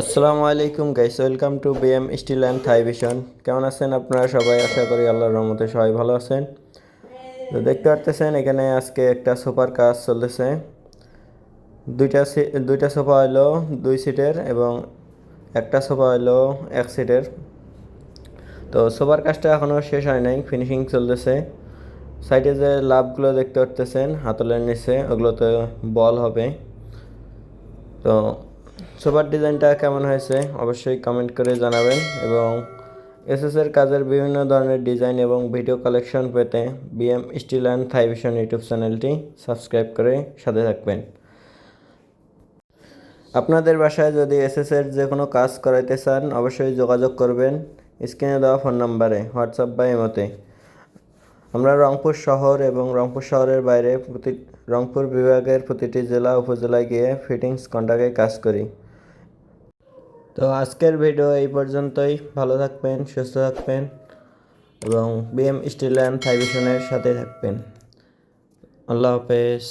আসসালামু আলাইকুম guys, welcome to BM steel and Thai vision কেমন আছেন আপনারা? সবাই আশা করি আল্লাহর রহমতে সবাই ভালো আছেন। তো দেখতে পারতেছেন, এখানে আজকে একটা সুপার কাজ চলতেছে। দুইটা দুইটা সোফা হলো দুই সিটের এবং একটা সোফা হলো এক সিটের। তো সোফার কাজটা এখনও শেষ হয় নাই ফিনিশিং চলতেছে। সাইডে যে লাভগুলো দেখতে পারতেছেন, হাতলের নিচে ওগুলো তো বল হবে। তো সোফার ডিজাইনটা কেমন হয়েছে অবশ্যই কমেন্ট করে জানাবেন এবং এসএসের কাজের বিভিন্ন ধরনের ডিজাইন এবং ভিডিও কালেকশন পেতে BM steel and Thai vision YouTube চ্যানেলটি সাবস্ক্রাইব করে সাথে থাকবেন। আপনাদের বাসায় যদি এসএসের যে কোনো কাজ করাইতে চান, অবশ্যই যোগাযোগ করবেন। স্ক্রিনে দেওয়া ফোন নাম্বারে হোয়াটসঅ্যাপ বা এমতে আমরা রংপুর শহর এবং রংপুর শহরের বাইরে প্রতি রংপুর বিভাগের প্রতিটি জেলা, উপজেলায় গিয়ে ফিটিংস কন্ট্রাক্টে কাজ করি। তো আজকের ভিডিও এই পর্যন্তই। ভালো থাকবেন, সুস্থ থাকবেন এবং বিএম স্টিল অ্যান্ড ফাইভেশনের সাথে থাকবেন। আল্লাহ হাফেজ।